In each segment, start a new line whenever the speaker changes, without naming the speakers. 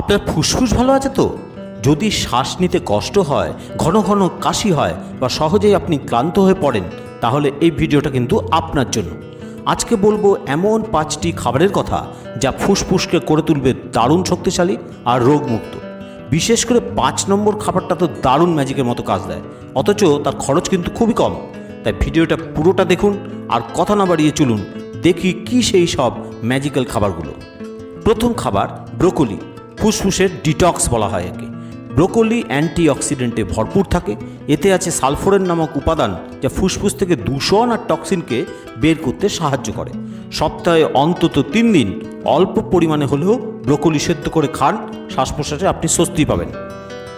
আপনার ফুসফুস ভালো আছে তো? যদি শ্বাস নিতে কষ্ট হয়, ঘন ঘন কাশি হয় বা সহজেই আপনি ক্লান্ত হয়ে পড়েন, তাহলে এই ভিডিওটা কিন্তু আপনার জন্য। আজকে বলব এমন পাঁচটি খাবারের কথা যা ফুসফুসকে করে তুলবে দারুণ শক্তিশালী আর রোগমুক্ত। বিশেষ করে পাঁচ নম্বর খাবারটা তো দারুণ ম্যাজিকের মতো কাজ দেয়, অথচ তার খরচ কিন্তু খুবই কম। তাই ভিডিওটা পুরোটা দেখুন আর কথা না বাড়িয়ে চলুন, দেখি কি সেই সব ম্যাজিক্যাল খাবারগুলো। প্রথম খাবার ব্রোকলি। ফুসফুসের ডিটক্স বলা হয় একে। ব্রোকলি অ্যান্টিঅক্সিডেন্টে ভরপুর থাকে। এতে আছে সালফোরেন নামক উপাদান যা ফুসফুস থেকে দূষণ আর টক্সিনকে বের করতে সাহায্য করে। সপ্তাহে অন্তত তিন দিন অল্প পরিমাণে হলেও ব্রোকলি সেদ্ধ করে খান। শ্বাস প্রশ্বাসে আপনি স্বস্তি পাবেন।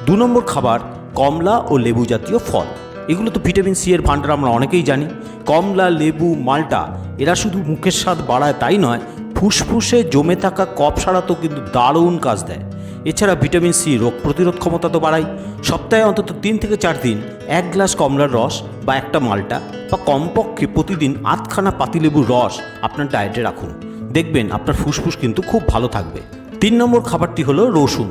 দু নম্বর খাবার কমলা ও লেবু জাতীয় ফল। এগুলো তো ভিটামিন সি এর ভাণ্ডার আমরা অনেকেই জানি। কমলা, লেবু, মাল্টা, এরা শুধু মুখের স্বাদ বাড়ায় তাই নয় ফুসফুসে জমে থাকা কফ সারাতেও কিন্তু দারুণ কাজ দেয়। এছাড়া ভিটামিন সি রোগ প্রতিরোধ ক্ষমতা তো বাড়ায়। সপ্তাহে অন্তত তিন থেকে চার দিন এক গ্লাস কমলার রস বা একটা মাল্টা বা কমপক্ষে প্রতিদিন আধখানা পাতিলেবুর রস আপনার ডায়েটে রাখুন। দেখবেন আপনার ফুসফুস কিন্তু খুব ভালো থাকবে। তিন নম্বর খাবারটি হলো রসুন।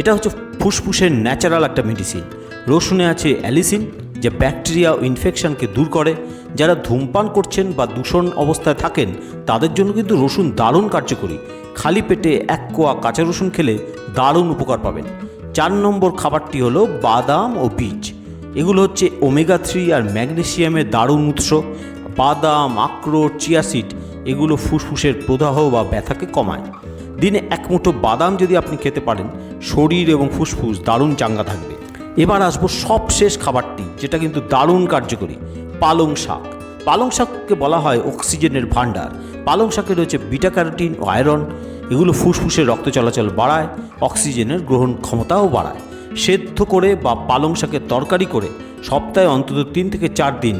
এটা হচ্ছে ফুসফুসের ন্যাচারাল একটা মেডিসিন রসুনে আছে অ্যালিসিন, যে ব্যাকটেরিয়া ও ইনফেকশনকে দূর করে। যারা ধূমপান করছেন বা দূষণ অবস্থায় থাকেন, তাদের জন্য কিন্তু রসুন দারুণ কার্যকরী। খালি পেটে এক কোয়া কাঁচা রসুন খেলে দারুণ উপকার পাবেন। চার নম্বর খাবারটি হলো বাদাম ও বীজ। এগুলো হচ্ছে ওমেগা থ্রি আর ম্যাগনেসিয়ামের দারুণ উৎস। বাদাম, আখরোট চিয়াসিড এগুলো ফুসফুসের প্রদাহ বা ব্যথাকে কমায়। দিনে এক মুঠো বাদাম যদি আপনি খেতে পারেন, শরীর এবং ফুসফুস দারুণ চাঙ্গা থাকবে। এবার আসব সবশেষ খাবারটি, যেটা কিন্তু দারুণ কার্যকরী। পালং শাক। পালং শাককে বলা হয় অক্সিজেনের ভাণ্ডার। পালং শাকে রয়েছে বিটা ক্যারোটিন ও আয়রন। এগুলো ফুসফুসের রক্ত চলাচল বাড়ায়, অক্সিজেনের গ্রহণ ক্ষমতাও বাড়ায়। সেদ্ধ করে বা পালং শাকের তরকারি করে সপ্তাহে অন্তত তিন থেকে চার দিন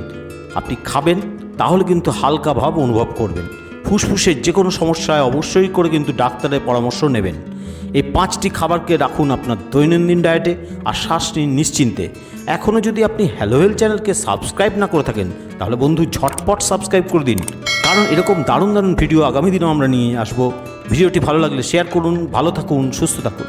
আপনি খাবেন, তাহলে কিন্তু হালকা ভাব অনুভব করবেন। ফুসফুসের যে কোনো সমস্যায় অবশ্যই করে কিন্তু ডাক্তারের পরামর্শ নেবেন। এই পাঁচটি খাবারকে রাখুন আপনার দৈনন্দিন ডায়েটে আর শ্বাস নিন নিশ্চিন্তে। এখনও যদি আপনি হ্যালোহেল চ্যানেলকে সাবস্ক্রাইব না করে থাকেন, তাহলে বন্ধু ঝটপট সাবস্ক্রাইব করে দিন। কারণ এরকম দারুণ দারুণ ভিডিও আগামী দিনেও আমরা নিয়ে আসব। ভিডিওটি ভালো লাগলে শেয়ার করুন, ভালো থাকুন, সুস্থ থাকুন।